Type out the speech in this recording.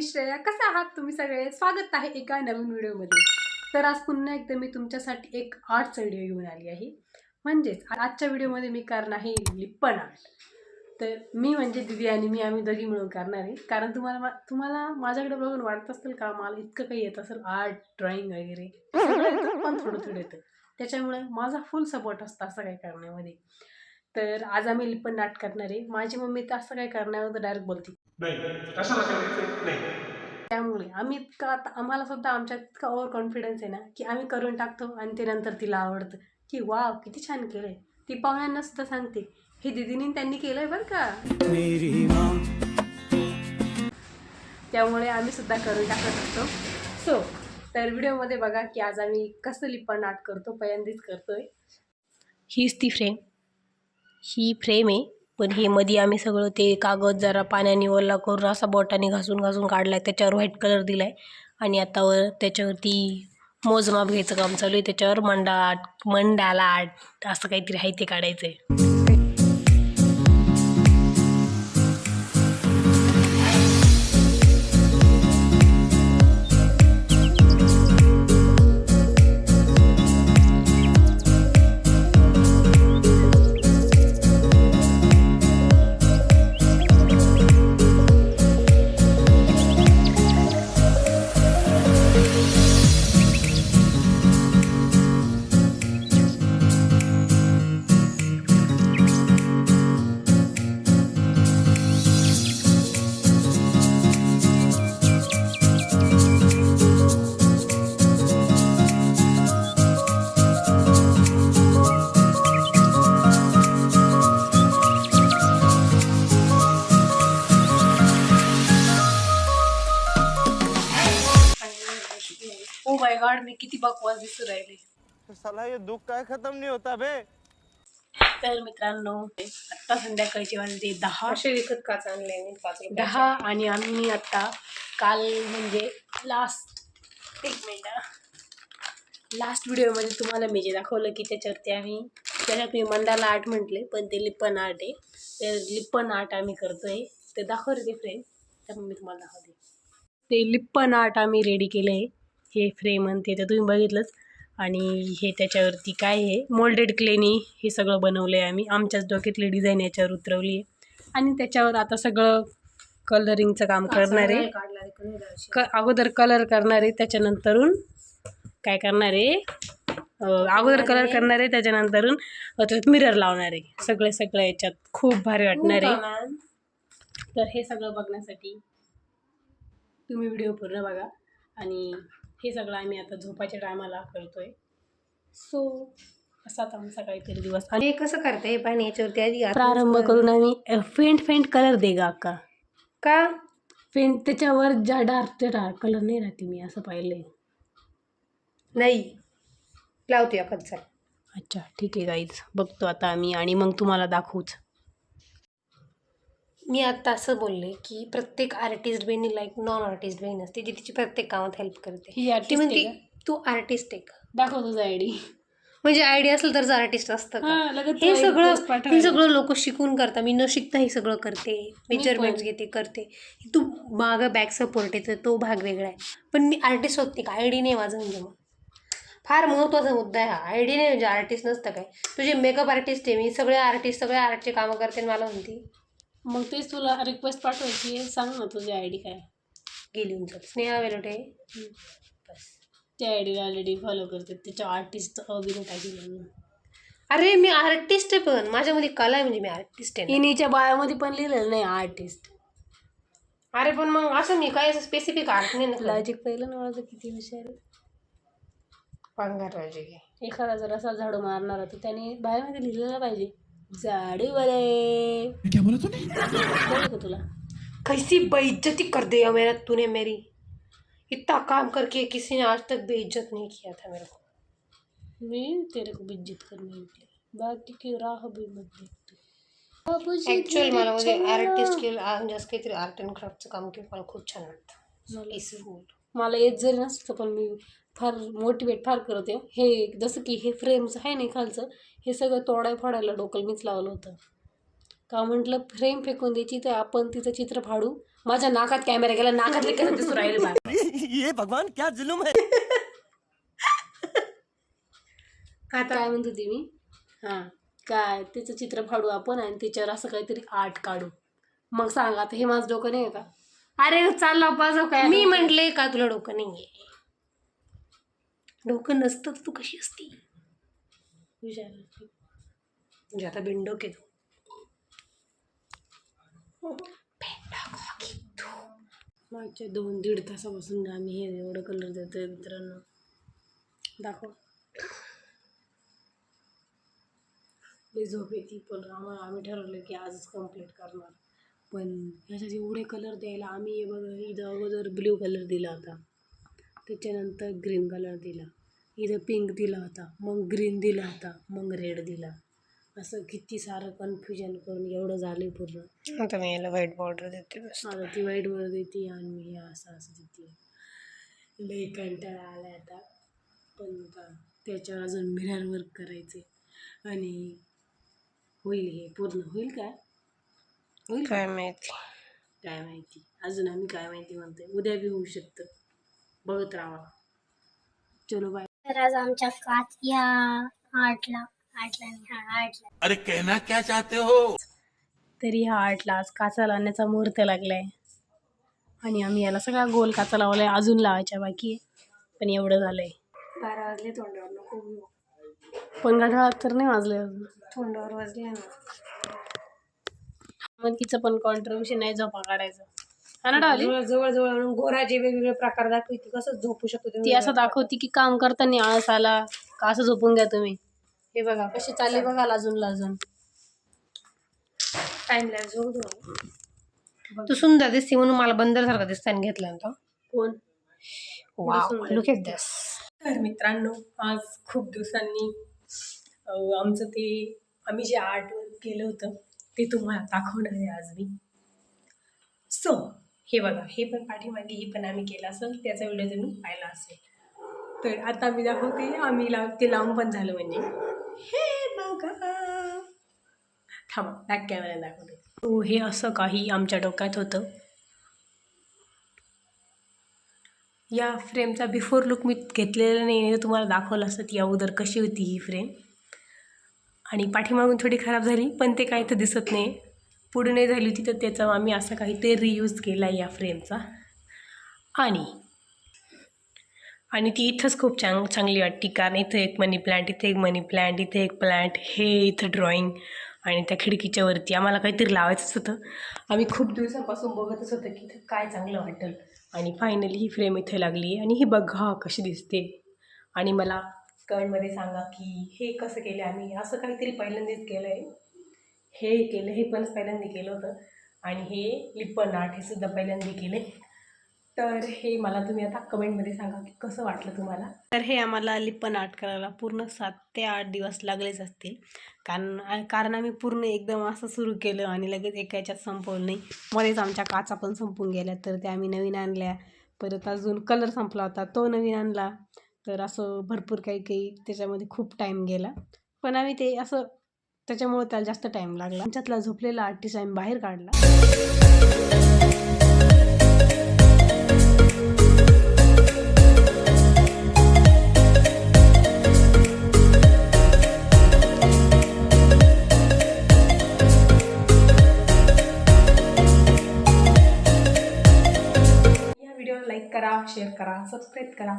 मी श्रेया. कसे आहात तुम्ही सगळे? स्वागत आहे एका नवीन व्हिडिओमध्ये. तर आज पुन्हा एकदा मी तुमच्यासाठी एक आर्टचा व्हिडिओ घेऊन आली आहे. म्हणजेच आजच्या व्हिडिओमध्ये मी करणार आहे लिप्पन आर्ट तर मी म्हणजे दिदी आणि मी आम्ही दोघी मिळून करणार आहे. कारण तुम्हाला तुम्हाला माझ्याकडे बघून वाटत असेल का मला इतकं काही येत असेल आर्ट ड्रॉइंग वगैरे. पण थोडं थोडं येतं. त्याच्यामुळे माझा फुल सपोर्ट असतं असं काही करण्यामध्ये. तर आज आम्ही लिप्पन आर्ट करणार आहे. माझी मम्मी तर असं काही करण्यावर डायरेक्ट बोलते. नाही. कशाला करायचं? नाही. त्यामुळे आम्ही इतका आता आम्हाला सुद्धा आमच्यात इतका ओव्हर कॉन्फिडन्स आहे ना की आम्ही करून टाकतो आणि ते नंतर तिला आवडतं. की वाव किती छान केलंय. ती पाहुण्यांना सुद्धा सांगते. हे दिदीने त्यांनी केलंय बरं का. मेरी माँ. त्यामुळे आम्ही सुद्धा करून टाकत असतो. सो तर व्हिडिओमध्ये बघा की आज आम्ही कसं लिप्पन आर्ट करतो पहिल्यांदाच करतोय. हीच ती फ्रेम ही फ्रेम आहे. पण हे मध्ये आम्ही सगळं ते कागद जरा पाण्याने ओला करून असा बोटाने घासून घासून काढला आहे त्याच्यावर व्हाईट कलर दिला आहे आणि आतावर त्याच्यावरती मोजमाप घ्यायचं काम चालू आहे. त्याच्यावर मंडा आर्ट मंडाला आर्ट असं काहीतरी आहे ते काढायचं आहे किती बकवास दिसू राहिले. साला ये दुख काय खत्म नहीं होता बे तर मित्रांनो आत्ता संध्याकाळचे वाजले दहा. असे विकत काच आणले मी पाच दहा आणि आम्ही आता काल म्हणजे लास्ट एक मिनिट लास्ट व्हिडिओमध्ये तुम्हाला मी जे दाखवलं की त्याच्यावरती आम्ही त्याच्यात मी मंडाला आर्ट म्हटले पण ते लिप्पन आर्ट आहे. ते लिप्पन आर्ट आम्ही करतोय. ते दाखवते ते फ्रेम त्यामुळे मी तुम्हाला दाखवते. ते लिप्पन आर्ट आम्ही रेडी केलं आहे हे फ्रेम आणि ते तर तुम्ही बघितलंच. आणि हे त्याच्यावरती काय आहे? मोल्डेड क्लेनी हे सगळं बनवलं आहे आम्ही. आमच्याच डोक्यातली डिझाईन याच्यावर उतरवली आहे. आणि त्याच्यावर आता सगळं कलरिंगचं काम करणार आहे. क अगोदर कलर करणार आहे त्याच्यानंतरून काय करणार आहे? अगोदर कलर करणार आहे त्याच्यानंतरून त्याच्यात मिरर लावणार आहे. सगळे सगळं याच्यात खूप भारी वाटणार आहे. तर हे सगळं बघण्यासाठी तुम्ही व्हिडिओ पूर्ण बघा. आणि हे सगळं आम्ही आता झोपाच्या टायमाला करतोय. सो असाच आमचा काहीतरी दिवस. आणि हे कसं करते हे पाणी याच्यावरती आधी. प्रारंभ करून आम्ही फेंट फेंट कलर दे गा का का? फेंट त्याच्यावर ज्या डार्क ते डार्क कलर नाही राहते मी असं पाहिलंय. नाही. लावते एखाद अच्छा ठीक आहे गाईज बघतो आता आम्ही आणि मग तुम्हाला दाखवूच. मी आता असं बोलले की प्रत्येक आर्टिस्ट बहीण लाईक नॉन आर्टिस्ट बहीण असते जी तिची प्रत्येक कामात हेल्प करते. ही ती artist म्हणते तू आर्टिस्ट आहे का? दाखव तुझा आय डी म्हणजे आयडिया असेल तरच आर्टिस्ट असतं का? हा, एक सगळं. हे सगळं लोक शिकून करतात. मी न शिकता हे सगळं करते मेजरमेंट्स घेते करते. तू मागं बॅक सपोर्ट येतो तो भाग वेगळा आहे. पण मी आर्टिस्ट होत का? आयडी नाही माझं म्हणजे मग फार महत्त्वाचा मुद्दा आहे हा. आयडी नाही म्हणजे आर्टिस्ट नसतं काय. तुझे मेकअप आर्टिस्ट आहे मी सगळे आर्टिस्ट सगळे आर्टचे कामं करते आणि मला म्हणते मग तेच तुला रिक्वेस्ट पाठवायची आहे. सांग ना तुझी आय डी काय गेली उंच स्नेहा वेलोटे बस. त्या आय डीला ऑलरेडी फॉलो करते. त्याच्या आर्टिस्ट अभिनय टाकली अरे मी आर्टिस्ट आहे पण. माझ्यामध्ये कला आहे म्हणजे मी आर्टिस्ट आहे ना. इनीच्या बायामध्ये पण लिहिलेलं नाही आर्टिस्ट अरे पण मग असं मी काय असं स्पेसिफिक आर्ट नाही ना लॉजिक पहिलं ना माझं किती हुशार आहे. पांघर राजे. एखादा जर असा झाडू मारणार तर त्याने बायामध्ये लिहिलेलं पाहिजे. झाडू वाले। कळलं का तुला? कैसी बेइज्जती कर दी है मेरा तूने मेरी। इतना काम करके किसी ने आज तक बेइज्जत नहीं किया था मेरे को। मी तेरे को इज़्ज़त करने निकले बाकी की राह भी मत देखते। ॲक्च्युअली मला म्हणजे आर्टिस्ट. केलं म्हणजे असं काहीतरी आर्ट अँड क्राफ्टचं काम केलं मला खूप छान वाटतं मला- मला येत जरी नसतं पण मी फार मोटिवेट फार करते. हे जसं की हे फ्रेम्स आहे नाही खालचं हे सगळं तोडाय फोडायला डोकं मीच लावलं होतं. का म्हटलं फ्रेम फेकून द्यायची तर आपण तिचं चित्र फाडू. माझ्या नाकात कॅमेरा गेला नाकातले कसं दिसू राहिले भगवान क्या जुलुम है? आता काय म्हणत होती मी? हां काय तिचं चित्र फाडू आपण आणि तिच्यावर असं काहीतरी आर्ट काढू. मग सांग आता हे माझं डोकं नाही आहे का? अरे चालला पाजव काय मी म्हटले का तुला डोकं नाही आहे डोकं नसतं तर तू कशी असती? विचार म्हणजे आता बिनडोक आहे तू. मागच्या दोन दीड तासापासून आम्ही हे एवढं कलर देतोय मित्रांनो. दाखव. झोप येते पण आम्हाला आम्ही ठरवलं की आजच कंप्लीट करणार. पण ह्याच्यात एवढे कलर द्यायला आम्ही हे बघा इथं अगोदर ब्ल्यू कलर दिला होता. त्याच्यानंतर ग्रीन कलर दिला. इथं पिंक दिला होता मग ग्रीन दिला होता मग रेड दिला. असं किती सारं कन्फ्युजन करून एवढं झालं पूर्ण. आता मी याला व्हाईट बॉर्डर देते आता ती वाईटवर देते आणि मी हे असं असं देते. लई कंटाळा आला आता. पण त्याच्यावर अजून मिरर वर्क करायचे आणि होईल हे पूर्ण. होईल काय? होईल काय माहिती. काय माहिती. अजून आम्ही काय माहिती म्हणते उद्या बी होऊ शकतं. बघत राहा चलो बाय तर आज आमच्या काच या आठला आठला नाही हा आठला. अरे कहना क्या चाहते हो? तरी हा आर्टला आज काचा लावण्याचा मुहूर्त लागलाय. आणि आम्ही याला सगळा गोल काचा लावलाय. अजून लावायच्या बाकी आहे. पण एवढं झालंय. बारा वाजले तोंडावर नको पण गठाळात तर नाही वाजले अजून. तोंडावर वाजले ना. मग तिचं पण कॉन्ट्रीब्युशन नाही झोपा काढायचं. हा ना डावली जवळ जवळ जवळ आणून गोराचे वेगवेगळे प्रकार दाखवते कसं झोपू शकतो ते ती असं दाखवते की काम करताना आळस आला का असं झोपून घ्या तुम्ही? हे बघा कशी चालली बघा लाजून लाजून. टाइम झोप दो तू सुंदर दिसते म्हणून मला बंदर सारखा दिसताना घेतला ना तो. कोण? लुक एट दिस तर मित्रांनो आज खूप दिवसांनी अं, आमचं ते आम्ही जे आर्ट केलं होतं ते तुम्हाला दाखवणार आहे आज मी. सो हे बघा हे पण पाठीमागे हे पण आम्ही केलं असेल त्याचा व्हिडिओ तुम्ही पाहिला असेल. तर आता मी दाखवते आम्ही लाव ते लावून पण झालं म्हणजे. हे बघा. थांबा बॅक कॅमेरा दाखवते. हो हे असं काही आमच्या डोक्यात होतं. या फ्रेमचा बिफोर लुक मी घेतलेला नाही तुम्हाला दाखवलं असतं ती अगोदर कशी होती ही फ्रेम आणि पाठीमागून थोडी खराब झाली पण ते काही तर दिसत नाही. पुढे नाही झाली होती तर त्याचा आम्ही असा काहीतरी रियूज केला या फ्रेमचा आणि आणि ती इथंच खूप चांग चांगली वाटते कारण इथं एक मनी प्लांट इथे एक मनी प्लांट इथे एक प्लांट हे इथं ड्रॉइंग आणि त्या खिडकीच्या वरती आम्हाला काहीतरी लावायचंच होतं. आम्ही खूप दिवसापासून बघतच होतं की इथं काय चांगलं वाटेल आणि फायनली ही फ्रेम इथे लागली आणि ही बघा कशी दिसते. आणि मला कमेंटमध्ये सांगा की हे कसं केलं आम्ही? असं काहीतरी पहिल्यांदाच केलं आहे हे केलं हे पण पहिल्यांदा केलं होतं. आणि हे लिप्पन आर्ट हे सुद्धा पहिल्यांदा केले. तर हे मला तुम्ही आता कमेंटमध्ये सांगा की कसं वाटलं तुम्हाला? तर हे आम्हाला लिप्पन आर्ट करायला पूर्ण सात ते आठ दिवस लागलेच असतील. कारण कारण आम्ही पूर्ण एकदम असं सुरू केलं आणि लगेच एका याच्यात संपवलं नाही. मध्येच आमच्या काचा पण संपून गेल्या तर त्या आम्ही नवीन आणल्या. परत अजून कलर संपला होता तो नवीन आणला. तर असं भरपूर काही काही त्याच्यामध्ये खूप टाईम गेला. पण आम्ही ते असं त्याच्यामुळे त्याला जास्त टाईम लागला. आमच्यातला झोपलेला आर्टिस्ट आम्ही बाहेर काढला. या करा शेअर करा सबस्क्राईब करा.